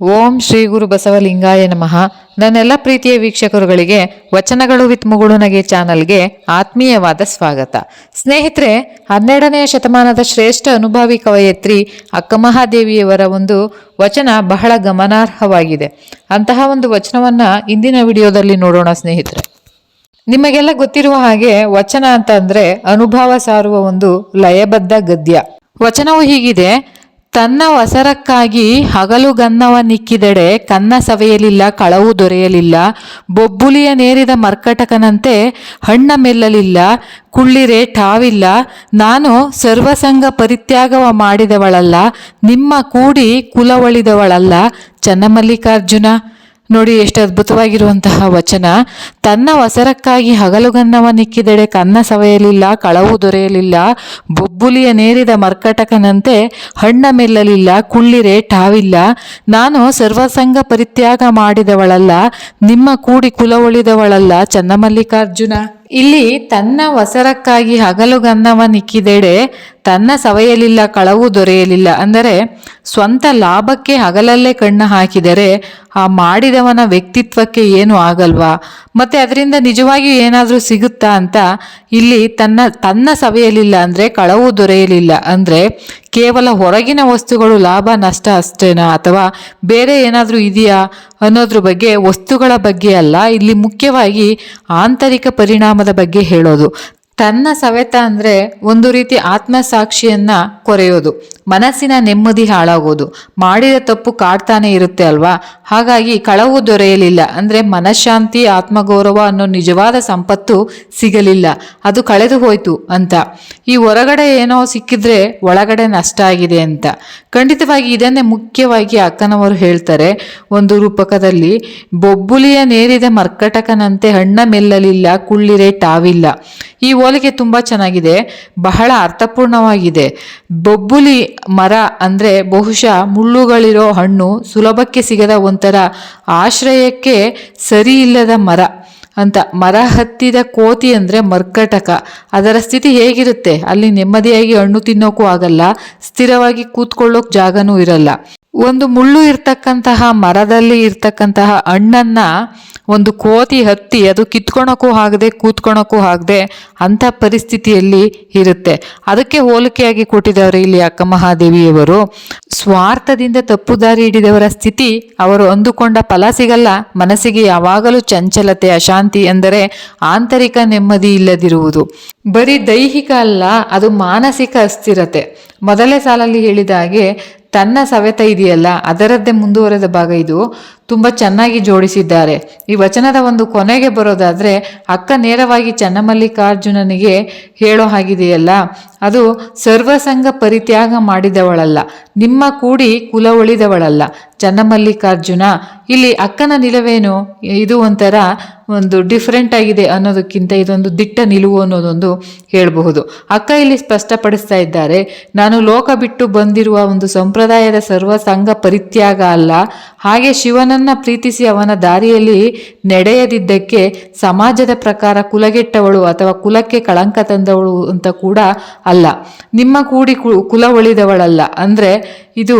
ಓಂ ಶ್ರೀ ಗುರು ಬಸವಲಿಂಗಾಯ ನಮಃ. ನನ್ನೆಲ್ಲ ಪ್ರೀತಿಯ ವೀಕ್ಷಕರುಗಳಿಗೆ, ವಚನಗಳು ವಿತ್ ಮುಗುಳುನಗೆ ಚಾನಲ್ಗೆ ಆತ್ಮೀಯವಾದ ಸ್ವಾಗತ. ಸ್ನೇಹಿತರೆ, ಹನ್ನೆರಡನೆಯ ಶತಮಾನದ ಶ್ರೇಷ್ಠ ಅನುಭವಿ ಕವಯತ್ರಿ ಅಕ್ಕಮಹಾದೇವಿಯವರ ಒಂದು ವಚನ ಬಹಳ ಗಮನಾರ್ಹವಾಗಿದೆ. ಅಂತಹ ಒಂದು ವಚನವನ್ನ ಇಂದಿನ ವಿಡಿಯೋದಲ್ಲಿ ನೋಡೋಣ ಸ್ನೇಹಿತರೆ. ನಿಮಗೆಲ್ಲ ಗೊತ್ತಿರುವ ಹಾಗೆ ವಚನ ಅಂತ ಅಂದ್ರೆ ಅನುಭವ ಸಾರುವ ಒಂದು ಲಯಬದ್ಧ ಗದ್ಯ. ವಚನವು ಹೀಗಿದೆ ತನ್ನ ವಸರಕ್ಕಾಗಿ ಹಗಲು ಗನ್ನವ ನಿಕ್ಕಿದೆಡೆ ಕನ್ನ ಸವೆಯಲಿಲ್ಲ, ಕಳವು ದೊರೆಯಲಿಲ್ಲ, ಬೊಬ್ಬುಲಿಯ ನೇರಿದ ಮರ್ಕಟಕನಂತೆ ಹಣ್ಣ ಮೆಲ್ಲಲಿಲ್ಲ, ಕುಳ್ಳಿರೆ ಠಾವಿಲ್ಲ, ನಾನು ಸರ್ವಸಂಗ ಪರಿತ್ಯಾಗವ ಮಾಡಿದವಳಲ್ಲ, ನಿಮ್ಮ ಕೂಡಿ ಕುಲವಳಿದವಳಲ್ಲ, ಚನ್ನಮಲ್ಲಿಕಾರ್ಜುನ. ನೋಡಿ ಎಷ್ಟು ಅದ್ಭುತವಾಗಿರುವಂತಹ ವಚನ. ತನ್ನ ವಸರಕ್ಕಾಗಿ ಹಗಲುಗನ್ನವ ನಿಕ್ಕಿದೆಡೆ ಕನ್ನ ಸವೆಯಲಿಲ್ಲ, ಕಳವು ದೊರೆಯಲಿಲ್ಲ, ಬೊಬ್ಬುಲಿಯ ನೇರಿದ ಮರ್ಕಟಕನಂತೆ ಹಣ್ಣ ಮೆಲ್ಲಲಿಲ್ಲ, ಕುಳ್ಳಿರೆ ಠಾವಿಲ್ಲ ನಾನು ಸರ್ವಸಂಗ ಪರಿತ್ಯಾಗ ಮಾಡಿದವಳಲ್ಲ, ನಿಮ್ಮ ಕೂಡಿ ಕುಲ ಉಳಿದವಳಲ್ಲ ಚನ್ನಮಲ್ಲಿಕಾರ್ಜುನ. ಇಲ್ಲಿ ತನ್ನ ವಸರಕ್ಕಾಗಿ ಹಗಲುಗನ್ನವ ನಿಕ್ಕಿದೆಡೆ ತನ್ನ ಸವೆಯಲಿಲ್ಲ, ಕಳವು ದೊರೆಯಲಿಲ್ಲ. ಅಂದರೆ ಸ್ವಂತ ಲಾಭಕ್ಕೆ ಹಗಲಲ್ಲೇ ಕಣ್ಣು ಹಾಕಿದರೆ ಆ ಮಾಡಿದವನ ವ್ಯಕ್ತಿತ್ವಕ್ಕೆ ಏನು ಆಗಲ್ವಾ? ಮತ್ತೆ ಅದರಿಂದ ನಿಜವಾಗಿಯೂ ಏನಾದರೂ ಸಿಗುತ್ತಾ ಅಂತ ಇಲ್ಲಿ ತನ್ನ ತನ್ನ ಸವೆಯಲಿಲ್ಲ ಅಂದರೆ ಕಳವು ದೊರೆಯಲಿಲ್ಲ. ಅಂದರೆ ಕೇವಲ ಹೊರಗಿನ ವಸ್ತುಗಳು ಲಾಭ, ನಷ್ಟ ಅಷ್ಟೇನಾ? ಅಥವಾ ಬೇರೆ ಏನಾದರೂ ಇದೆಯಾ ಅನ್ನೋದ್ರ ಬಗ್ಗೆ, ವಸ್ತುಗಳ ಬಗ್ಗೆ ಅಲ್ಲ, ಇಲ್ಲಿ ಮುಖ್ಯವಾಗಿ ಆಂತರಿಕ ಪರಿಣಾಮದ ಬಗ್ಗೆ ಹೇಳೋದು. ತನ್ನ ಸವೆತ ಅಂದರೆ ಒಂದು ರೀತಿ ಆತ್ಮಸಾಕ್ಷಿಯನ್ನ ಕೊರೆಯೋದು. ಮನಸ್ಸಿನ ನೆಮ್ಮದಿ ಹಾಳಾಗೋದು. ಮಾಡಿದ ತಪ್ಪು ಕಾಡ್ತಾನೆ ಇರುತ್ತೆ ಅಲ್ವಾ? ಹಾಗಾಗಿ ಕಳವು ದೊರೆಯಲಿಲ್ಲ ಅಂದರೆ ಮನಃಶಾಂತಿ, ಆತ್ಮಗೌರವ ಅನ್ನೋ ನಿಜವಾದ ಸಂಪತ್ತು ಸಿಗಲಿಲ್ಲ. ಅದು ಕಳೆದು ಹೋಯ್ತು ಅಂತ. ಈ ಹೊರಗಡೆ ಏನೋ ಸಿಕ್ಕಿದ್ರೆ ಒಳಗಡೆ ನಷ್ಟ ಆಗಿದೆ ಅಂತ. ಖಂಡಿತವಾಗಿ ಇದನ್ನೇ ಮುಖ್ಯವಾಗಿ ಅಕ್ಕನವರು ಹೇಳ್ತಾರೆ. ಒಂದು ರೂಪಕದಲ್ಲಿ, ಬೊಬ್ಬುಲಿಯ ನೇರಿದ ಮರ್ಕಟಕನಂತೆ ಹಣ್ಣ ಮೆಲ್ಲಲಿಲ್ಲ, ಕುಳ್ಳಿರೆ ಟಾವಿಲ್ಲ. ಈ ಹೋಲಿಕೆ ತುಂಬ ಚೆನ್ನಾಗಿದೆ, ಬಹಳ ಅರ್ಥಪೂರ್ಣವಾಗಿದೆ. ಬೊಬ್ಬುಲಿ ಮರ ಅಂದರೆ ಬಹುಶಃ ಮುಳ್ಳುಗಳಿರೋ ಹಣ್ಣು ಸುಲಭಕ್ಕೆ ಸಿಗದ ಒಂಥರ ಆಶ್ರಯಕ್ಕೆ ಸರಿ ಇಲ್ಲದ ಮರ ಅಂತ. ಮರ ಹತ್ತಿದ ಕೋತಿ ಅಂದರೆ ಮರ್ಕಟಕ. ಅದರ ಸ್ಥಿತಿ ಹೇಗಿರುತ್ತೆ? ಅಲ್ಲಿ ನೆಮ್ಮದಿಯಾಗಿ ಹಣ್ಣು ತಿನ್ನೋಕ್ಕೂ ಆಗಲ್ಲ, ಸ್ಥಿರವಾಗಿ ಕೂತ್ಕೊಳ್ಳೋಕೆ ಜಾಗನೂ ಇರಲ್ಲ. ಒಂದು ಮುಳ್ಳು ಇರ್ತಕ್ಕಂತಹ ಮರದಲ್ಲಿ ಇರ್ತಕ್ಕಂತಹ ಹಣ್ಣನ್ನ ಒಂದು ಕೋತಿ ಹತ್ತಿ ಅದು ಕಿತ್ಕೊಳಕ್ಕೂ ಆಗದೆ ಕೂತ್ಕೊಳಕ್ಕೂ ಆಗದೆ ಅಂಥ ಪರಿಸ್ಥಿತಿಯಲ್ಲಿ ಇರುತ್ತೆ. ಅದಕ್ಕೆ ಹೋಲಿಕೆಯಾಗಿ ಕೊಟ್ಟಿದ್ದಾರೆ ಇಲ್ಲಿ ಅಕ್ಕ ಮಹಾದೇವಿಯವರು. ಸ್ವಾರ್ಥದಿಂದ ತಪ್ಪು ದಾರಿ ಹಿಡಿದವರ ಸ್ಥಿತಿ ಅವರು ಅಂದುಕೊಂಡ ಫಲ ಸಿಗಲ್ಲ. ಮನಸ್ಸಿಗೆ ಯಾವಾಗಲೂ ಚಂಚಲತೆ, ಅಶಾಂತಿ ಎಂದರೆ ಆಂತರಿಕ ನೆಮ್ಮದಿ ಇಲ್ಲದಿರುವುದು. ಬರೀ ದೈಹಿಕ ಅಲ್ಲ, ಅದು ಮಾನಸಿಕ ಅಸ್ಥಿರತೆ. ಮೊದಲೇ ಸಾಲಲ್ಲಿ ಹೇಳಿದ ಹಾಗೆ ತನ್ನ ಸವೆತ ಇದೆಯಲ್ಲ, ಅದರದ್ದೇ ಮುಂದುವರೆದ ಭಾಗ ಇದು. ತುಂಬಾ ಚೆನ್ನಾಗಿ ಜೋಡಿಸಿದ್ದಾರೆ. ಈ ವಚನದ ಒಂದು ಕೊನೆಗೆ ಬರೋದಾದರೆ, ಅಕ್ಕ ನೇರವಾಗಿ ಚನ್ನಮಲ್ಲಿಕಾರ್ಜುನನಿಗೆ ಹೇಳೋ ಹಾಗಿದೆಯಲ್ಲ, ಅದು ಸರ್ವಸಂಗ ಪರಿತ್ಯಾಗ ಮಾಡಿದವಳಲ್ಲ, ನಿಮ್ಮ ಕೂಡಿ ಕುಲ ಉಳಿದವಳಲ್ಲ ಚನ್ನಮಲ್ಲಿಕಾರ್ಜುನ, ಇಲ್ಲಿ ಅಕ್ಕನ ನಿಲುವೇನು? ಇದು ಒಂಥರ ಒಂದು ಡಿಫ್ರೆಂಟ್ ಆಗಿದೆ ಅನ್ನೋದಕ್ಕಿಂತ ಇದೊಂದು ದಿಟ್ಟ ನಿಲುವು ಅನ್ನೋದೊಂದು ಹೇಳಬಹುದು. ಅಕ್ಕ ಇಲ್ಲಿ ಸ್ಪಷ್ಟಪಡಿಸ್ತಾ ಇದ್ದಾರೆ, ನಾನು ಲೋಕ ಬಿಟ್ಟು ಬಂದಿರುವ ಒಂದು ಸಂಪ್ರದಾಯದ ಸರ್ವಸಂಗ ಪರಿತ್ಯಾಗ ಅಲ್ಲ, ಹಾಗೆ ಶಿವನನ್ನ ಪ್ರೀತಿಸಿ ಅವನ ದಾರಿಯಲ್ಲಿ ನಡೆಯದಿದ್ದಕ್ಕೆ ಸಮಾಜದ ಪ್ರಕಾರ ಕುಲಗೆಟ್ಟವಳು ಅಥವಾ ಕುಲಕ್ಕೆ ಕಳಂಕ ತಂದವಳು ಅಂತ ಕೂಡ ಅಲ್ಲ. ನಿಮ್ಮ ಕೂಡಿ ಕುಲ ಉಳಿದವಳಲ್ಲ. ಅಂದ್ರೆ ಇದು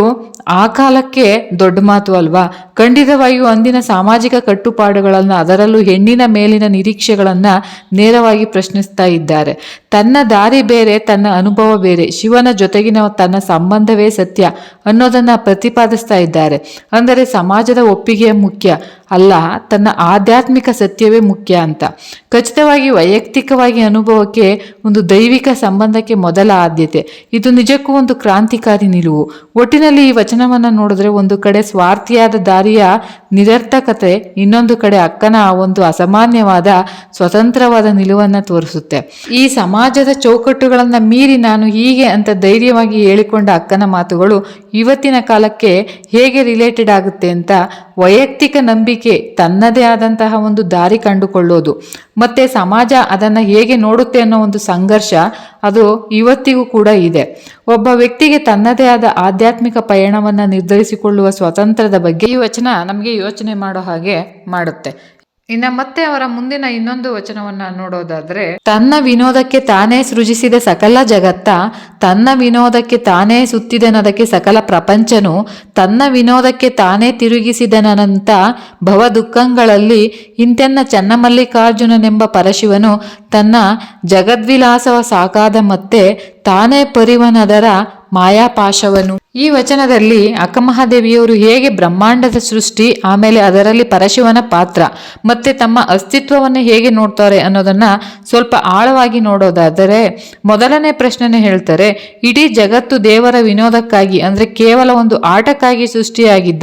ಆ ಕಾಲಕ್ಕೆ ದೊಡ್ಡ ಮಾತು ಅಲ್ವಾ? ಖಂಡಿತವಾಗಿಯೂ ಅಂದಿನ ಸಾಮಾಜಿಕ ಕಟ್ಟುಪಾಡುಗಳನ್ನು, ಅದರಲ್ಲೂ ಹೆಣ್ಣಿನ ಮೇಲಿನ ನಿರೀಕ್ಷೆಗಳನ್ನು ನೇರವಾಗಿ ಪ್ರಶ್ನಿಸ್ತಾ ಇದ್ದಾರೆ. ತನ್ನ ದಾರಿ ಬೇರೆ, ತನ್ನ ಅನುಭವ ಬೇರೆ, ಶಿವನ ಜೊತೆಗಿನ ತನ್ನ ಸಂಬಂಧವೇ ಸತ್ಯ ಅನ್ನೋದನ್ನ ಪ್ರತಿಪಾದಿಸ್ತಾ ಇದ್ದಾರೆ. ಅಂದರೆ ಸಮಾಜದ ಒಪ್ಪಿಗೆ ಮುಖ್ಯ ಅಲ್ಲ, ತನ್ನ ಆಧ್ಯಾತ್ಮಿಕ ಸತ್ಯವೇ ಮುಖ್ಯ ಅಂತ. ಖಚಿತವಾಗಿ ವೈಯಕ್ತಿಕವಾಗಿ ಅನುಭವಕ್ಕೆ ಒಂದು ದೈವಿಕ ಸಂಬಂಧಕ್ಕೆ ಮೊದಲ ಆದ್ಯತೆ. ಇದು ನಿಜಕ್ಕೂ ಒಂದು ಕ್ರಾಂತಿಕಾರಿ ನಿಲುವು. ಒಟ್ಟಿನಲ್ಲಿ ಈ ವಚನವನ್ನ ನೋಡಿದ್ರೆ ಒಂದು ಕಡೆ ಸ್ವಾರ್ಥಿಯಾದ ದಾರಿಯ ನಿರರ್ಥಕತೆ ಇನ್ನೊಂದು ಕಡೆ ಅಕ್ಕನ ಒಂದು ಅಸಾಮಾನ್ಯವಾದ ಸ್ವತಂತ್ರವಾದ ನಿಲುವನ್ನ ತೋರಿಸುತ್ತೆ. ಈ ಸಮಾಜದ ಚೌಕಟ್ಟುಗಳನ್ನು ಮೀರಿ ನಾನು ಹೀಗೆ ಅಂತ ಧೈರ್ಯವಾಗಿ ಹೇಳಿಕೊಂಡ ಅಕ್ಕನ ಮಾತುಗಳು ಇವತ್ತಿನ ಕಾಲಕ್ಕೆ ಹೇಗೆ ರಿಲೇಟೆಡ್ ಆಗುತ್ತೆ ಅಂತ ವೈಯಕ್ತಿಕ ನಂಬಿಕೆ ತನ್ನದೇ ಆದಂತಹ ಒಂದು ದಾರಿ ಕಂಡುಕೊಳ್ಳೋದು. ಮತ್ತೆ ಸಮಾಜ ಅದನ್ನ ಹೇಗೆ ನೋಡುತ್ತೆ ಅನ್ನೋ ಒಂದು ಸಂಘರ್ಷ ಅದು ಇವತ್ತಿಗೂ ಕೂಡ ಇದೆ. ಒಬ್ಬ ವ್ಯಕ್ತಿಗೆ ತನ್ನದೇ ಆದ ಆಧ್ಯಾತ್ಮಿಕ ಪಯಣವನ್ನ ನಿರ್ಧರಿಸಿಕೊಳ್ಳುವ ಸ್ವಾತಂತ್ರ್ಯದ ಬಗ್ಗೆ ಈ ವಚನ ನಮಗೆ ಯೋಚನೆ ಮಾಡೋ ಹಾಗೆ ಮಾಡುತ್ತೆ. ಇನ್ನ ಮತ್ತೆ ಅವರ ಮುಂದಿನ ಇನ್ನೊಂದು ವಚನವನ್ನ ನೋಡೋದಾದ್ರೆ, ತನ್ನ ವಿನೋದಕ್ಕೆ ತಾನೇ ಸೃಜಿಸಿದ ಸಕಲ ಜಗತ್ತ, ತನ್ನ ವಿನೋದಕ್ಕೆ ತಾನೇ ಸುತ್ತಿದನದಕ್ಕೆ ಸಕಲ ಪ್ರಪಂಚನು, ತನ್ನ ವಿನೋದಕ್ಕೆ ತಾನೇ ತಿರುಗಿಸಿದನಂತ ಭವ ದುಃಖಗಳಲ್ಲಿ ಇಂತೆನ್ನ ಚನ್ನಮಲ್ಲಿಕಾರ್ಜುನನೆಂಬ ಪರಶಿವನು ತನ್ನ ಜಗದ್ವಿಲಾಸವ ಸಾಕಾದ ಮತ್ತೆ ತಾನೇ ಪರಿವನದರ ಮಾಯಾಪಾಶವನು. ಈ ವಚನದಲ್ಲಿ ಅಕ್ಕಮಹಾದೇವಿಯವರು ಹೇಗೆ ಬ್ರಹ್ಮಾಂಡದ ಸೃಷ್ಟಿ, ಆಮೇಲೆ ಅದರಲ್ಲಿ ಪರಶಿವನ ಪಾತ್ರ, ಮತ್ತೆ ತಮ್ಮ ಅಸ್ತಿತ್ವವನ್ನು ಹೇಗೆ ನೋಡ್ತಾರೆ ಅನ್ನೋದನ್ನ ಸ್ವಲ್ಪ ಆಳವಾಗಿ ನೋಡೋದಾದರೆ, ಮೊದಲನೇ ಪ್ರಶ್ನೆನೇ ಹೇಳ್ತಾರೆ, ಇಡೀ ಜಗತ್ತು ದೇವರ ವಿನೋದಕ್ಕಾಗಿ, ಅಂದ್ರೆ ಕೇವಲ ಒಂದು ಆಟಕ್ಕಾಗಿ ಸೃಷ್ಟಿಯಾಗಿದ್ದ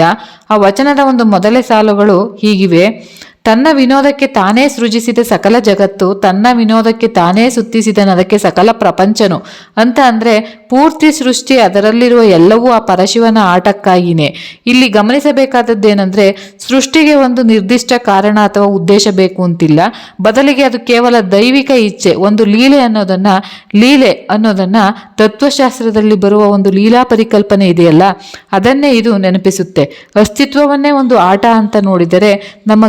ಆ ವಚನದ ಒಂದು ಮೊದಲೇ ಸಾಲುಗಳು ಹೀಗಿವೆ. ತನ್ನ ವಿನೋದಕ್ಕೆ ತಾನೇ ಸೃಜಿಸಿದ ಸಕಲ ಜಗತ್ತು, ತನ್ನ ವಿನೋದಕ್ಕೆ ತಾನೇ ಸುತ್ತಿಸಿದನದಕ್ಕೆ ಸಕಲ ಪ್ರಪಂಚನು. ಅಂತ ಅಂದ್ರೆ ಪೂರ್ತಿ ಸೃಷ್ಟಿ ಅದರಲ್ಲಿರುವ ಎಲ್ಲವೂ ಆ ಪರಶಿವನ ಆಟಕ್ಕಾಗಿನೇ. ಇಲ್ಲಿ ಗಮನಿಸಬೇಕಾದದ್ದೇನೆಂದ್ರೆ ಸೃಷ್ಟಿಗೆ ಒಂದು ನಿರ್ದಿಷ್ಟ ಕಾರಣ ಅಥವಾ ಉದ್ದೇಶ ಬೇಕು ಅಂತಿಲ್ಲ. ಬದಲಿಗೆ ಅದು ಕೇವಲ ದೈವಿಕ ಇಚ್ಛೆ, ಒಂದು ಲೀಲೆ ಅನ್ನೋದನ್ನ ಲೀಲೆ ಅನ್ನೋದನ್ನ ತತ್ವಶಾಸ್ತ್ರದಲ್ಲಿ ಬರುವ ಒಂದು ಲೀಲಾ ಪರಿಕಲ್ಪನೆ ಇದೆಯಲ್ಲ, ಅದನ್ನೇ ಇದು ನೆನಪಿಸುತ್ತೆ. ಅಸ್ತಿತ್ವವನ್ನೇ ಒಂದು ಆಟ ಅಂತ ನೋಡಿದರೆ ನಮ್ಮ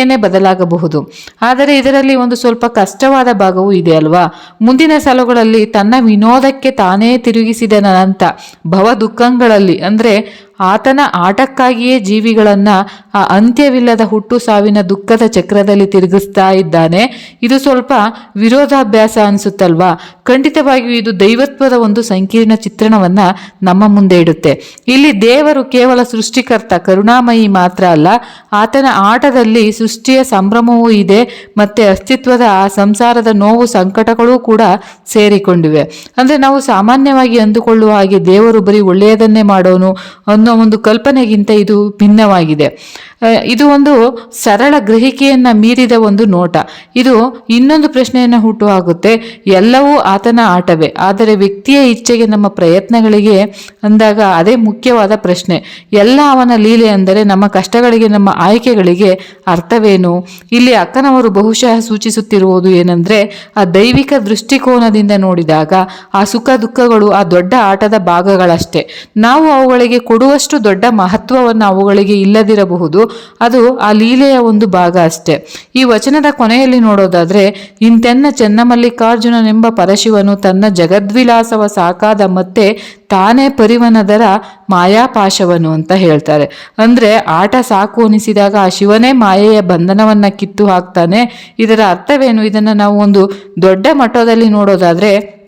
ಗ್ರಹಿಕೆಯೇ ಬದಲಾಗಬಹುದು. ಆದರೆ ಇದರಲ್ಲಿ ಒಂದು ಸ್ವಲ್ಪ ಕಷ್ಟವಾದ ಭಾಗವೂ ಇದೆ ಅಲ್ವಾ? ಮುಂದಿನ ಸಾಲುಗಳಲ್ಲಿ ತನ್ನ ವಿನೋದಕ್ಕೆ ತಾನೇ ತಿರುಗಿಸಿದ ತಿರುಗಿಸಿದನಂತ ಭವ ದುಃಖಗಳಲ್ಲಿ ಅಂದ್ರೆ ಆತನ ಆಟಕ್ಕಾಗಿಯೇ ಜೀವಿಗಳನ್ನ ಆ ಅಂತ್ಯವಿಲ್ಲದ ಹುಟ್ಟು ಸಾವಿನ ದುಃಖದ ಚಕ್ರದಲ್ಲಿ ತಿರುಗಿಸ್ತಾ ಇದ್ದಾನೆ. ಇದು ಸ್ವಲ್ಪ ವಿರೋಧಾಭ್ಯಾಸ ಅನಿಸುತ್ತಲ್ವಾ? ಖಂಡಿತವಾಗಿಯೂ ಇದು ದೈವತ್ವದ ಒಂದು ಸಂಕೀರ್ಣ ಚಿತ್ರಣವನ್ನ ನಮ್ಮ ಮುಂದೆ ಇಡುತ್ತೆ. ಇಲ್ಲಿ ದೇವರು ಕೇವಲ ಸೃಷ್ಟಿಕರ್ತ, ಕರುಣಾಮಯಿ ಮಾತ್ರ ಅಲ್ಲ, ಆತನ ಆಟದಲ್ಲಿ ಸೃಷ್ಟಿಯ ಸಂಭ್ರಮವೂ ಇದೆ, ಮತ್ತೆ ಅಸ್ತಿತ್ವದ ಆ ಸಂಸಾರದ ನೋವು ಸಂಕಟಗಳೂ ಕೂಡ ಸೇರಿಕೊಂಡಿವೆ. ಅಂದ್ರೆ ನಾವು ಸಾಮಾನ್ಯವಾಗಿ ಅಂದುಕೊಳ್ಳುವ ಹಾಗೆ ದೇವರು ಬರೀ ಒಳ್ಳೆಯದನ್ನೇ ಮಾಡೋನು ಅನ್ನೋ ಒಂದು ಕಲ್ಪನೆಗಿಂತ ಇದು ಭಿನ್ನವಾಗಿದೆ. ಇದು ಒಂದು ಸರಳ ಗ್ರಹಿಕೆಯನ್ನ ಮೀರಿದ ಒಂದು ನೋಟ. ಇದು ಇನ್ನೊಂದು ಪ್ರಶ್ನೆಯನ್ನು ಹುಟ್ಟುಹಾಗುತ್ತೆ ಎಲ್ಲವೂ ಆತನ ಆಟವೇ. ಆದರೆ ವ್ಯಕ್ತಿಯ ಇಚ್ಛೆಗೆ ನಮ್ಮ ಪ್ರಯತ್ನಗಳಿಗೆ ಅಂದಾಗ ಅದೇ ಮುಖ್ಯವಾದ ಪ್ರಶ್ನೆ. ಎಲ್ಲ ಅವನ ಲೀಲೆ ಅಂದರೆ ನಮ್ಮ ಕಷ್ಟಗಳಿಗೆ, ನಮ್ಮ ಆಯ್ಕೆಗಳಿಗೆ ಅರ್ಥವೇನು? ಇಲ್ಲಿ ಅಕ್ಕನವರು ಬಹುಶಃ ಸೂಚಿಸುತ್ತಿರುವುದು ಏನಂದ್ರೆ, ಆ ದೈವಿಕ ದೃಷ್ಟಿಕೋನದಿಂದ ನೋಡಿದಾಗ ಆ ಸುಖ ದುಃಖಗಳು ಆ ದೊಡ್ಡ ಆಟದ ಭಾಗಗಳಷ್ಟೇ. ನಾವು ಅವುಗಳಿಗೆ ಕೊಡುವಷ್ಟು ದೊಡ್ಡ ಮಹತ್ವವನ್ನು ಅವುಗಳಿಗೆ ಇಲ್ಲದಿರಬಹುದು. ಅದು ಆ ಲೀಲೆಯ ಒಂದು ಭಾಗ ಅಷ್ಟೆ. ಈ ವಚನದ ಕೊನೆಯಲ್ಲಿ ನೋಡೋದಾದ್ರೆ, ಇಂತೆನ್ನ ಚೆನ್ನಮಲ್ಲಿಕಾರ್ಜುನನೆಂಬ ಪರಶಿವನು ತನ್ನ ಜಗದ್ವಿಲಾಸವ ಸಾಕಾದ ಮತ್ತೆ ತಾನೇ ಪರಿವನದರ ಮಾಯಾಪಾಶವನು ಅಂತ ಹೇಳ್ತಾರೆ. ಅಂದ್ರೆ ಆಟ ಸಾಕು ಅನಿಸಿದಾಗ ಆ ಶಿವನೇ ಮಾಯೆಯ ಬಂಧನವನ್ನ ಕಿತ್ತು ಹಾಕ್ತಾನೆ. ಇದರ ಅರ್ಥವೇನು? ಇದನ್ನ ನಾವು ಒಂದು ದೊಡ್ಡ ಮಟ್ಟದಲ್ಲಿ ನೋಡೋದಾದ್ರೆ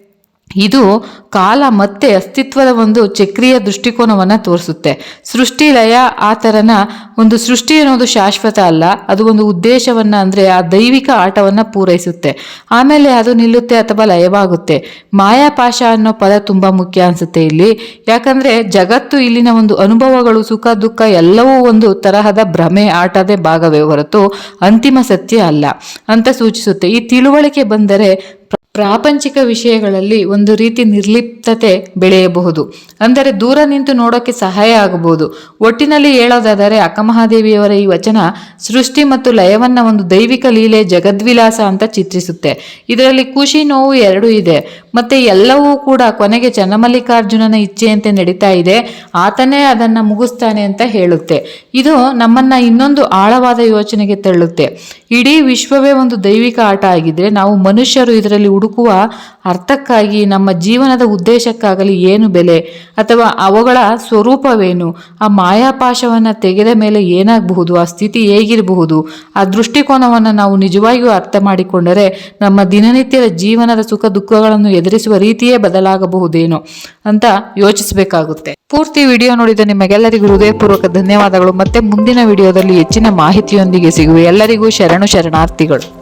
ಇದು ಕಾಲ ಮತ್ತೆ ಅಸ್ತಿತ್ವದ ಒಂದು ಚಕ್ರೀಯ ದೃಷ್ಟಿಕೋನವನ್ನು ತೋರಿಸುತ್ತೆ. ಸೃಷ್ಟಿ ಲಯ ಆ ಥರನ ಒಂದು ಸೃಷ್ಟಿ ಅನ್ನೋದು ಶಾಶ್ವತ ಅಲ್ಲ, ಅದು ಒಂದು ಉದ್ದೇಶವನ್ನು ಅಂದರೆ ಆ ದೈವಿಕ ಆಟವನ್ನು ಪೂರೈಸುತ್ತೆ. ಆಮೇಲೆ ಅದು ನಿಲ್ಲುತ್ತೆ ಅಥವಾ ಲಯವಾಗುತ್ತೆ. ಮಾಯಾಪಾಶ ಅನ್ನೋ ಪದ ತುಂಬ ಮುಖ್ಯ ಅನ್ಸುತ್ತೆ ಇಲ್ಲಿ. ಯಾಕಂದರೆ ಜಗತ್ತು ಇಲ್ಲಿನ ಒಂದು ಅನುಭವಗಳು, ಸುಖ, ದುಃಖ ಎಲ್ಲವೂ ಒಂದು ತರಹದ ಭ್ರಮೆ, ಆಟದೇ ಭಾಗವೇ ಹೊರತು ಅಂತಿಮ ಸತ್ಯ ಅಲ್ಲ ಅಂತ ಸೂಚಿಸುತ್ತೆ. ಈ ತಿಳುವಳಿಕೆ ಬಂದರೆ ಪ್ರಾಪಂಚಿಕ ವಿಷಯಗಳಲ್ಲಿ ಒಂದು ರೀತಿ ನಿರ್ಲಿಪ್ತತೆ ಬೆಳೆಯಬಹುದು. ಅಂದರೆ ದೂರ ನಿಂತು ನೋಡೋಕ್ಕೆ ಸಹಾಯ ಆಗಬಹುದು. ಒಟ್ಟಿನಲ್ಲಿ ಹೇಳೋದಾದರೆ ಅಕ್ಕಮಹಾದೇವಿಯವರ ಈ ವಚನ ಸೃಷ್ಟಿ ಮತ್ತು ಲಯವನ್ನ ಒಂದು ದೈವಿಕ ಲೀಲೆ ಜಗದ್ವಿಲಾಸ ಅಂತ ಚಿತ್ರಿಸುತ್ತೆ. ಇದರಲ್ಲಿ ಖುಷಿ ನೋವು ಎರಡೂ ಇದೆ. ಮತ್ತೆ ಎಲ್ಲವೂ ಕೂಡ ಕೊನೆಗೆ ಚನ್ನಮಲ್ಲಿಕಾರ್ಜುನನ ಇಚ್ಛೆಯಂತೆ ನಡೀತಾ ಇದೆ. ಆತನೇ ಅದನ್ನ ಮುಗಿಸ್ತಾನೆ ಅಂತ ಹೇಳುತ್ತೆ. ಇದು ನಮ್ಮನ್ನ ಇನ್ನೊಂದು ಆಳವಾದ ಯೋಚನೆಗೆ ತಳ್ಳುತ್ತೆ. ಇಡೀ ವಿಶ್ವವೇ ಒಂದು ದೈವಿಕ ಆಟ ಆಗಿದ್ರೆ ನಾವು ಮನುಷ್ಯರು ಇದರಲ್ಲಿ ಹುಡುಕುವ ಅರ್ಥಕ್ಕಾಗಿ ನಮ್ಮ ಜೀವನದ ಉದ್ದೇಶಕ್ಕಾಗಲಿ ಏನು ಬೆಲೆ ಅಥವಾ ಅವುಗಳ ಸ್ವರೂಪವೇನು, ಆ ಮಾಯಾಪಾಶವನ್ನು ತೆಗೆದ ಮೇಲೆ ಏನಾಗಬಹುದು, ಆ ಸ್ಥಿತಿ ಹೇಗಿರಬಹುದು, ಆ ದೃಷ್ಟಿಕೋನವನ್ನು ನಾವು ನಿಜವಾಗಿಯೂ ಅರ್ಥ ಮಾಡಿಕೊಂಡರೆ ನಮ್ಮ ದಿನನಿತ್ಯದ ಜೀವನದ ಸುಖ ದುಃಖಗಳನ್ನು ಎದುರಿಸುವ ರೀತಿಯೇ ಬದಲಾಗಬಹುದೇನೋ ಅಂತ ಯೋಚಿಸಬೇಕಾಗುತ್ತೆ. ಪೂರ್ತಿ ವಿಡಿಯೋ ನೋಡಿದ ನಿಮಗೆಲ್ಲರಿಗೂ ಹೃದಯಪೂರ್ವಕ ಧನ್ಯವಾದಗಳು. ಮತ್ತೆ ಮುಂದಿನ ವಿಡಿಯೋದಲ್ಲಿ ಹೆಚ್ಚಿನ ಮಾಹಿತಿಯೊಂದಿಗೆ ಸಿಗುವ. ಎಲ್ಲರಿಗೂ ಶರಣು ಶರಣಾರ್ಥಿಗಳು.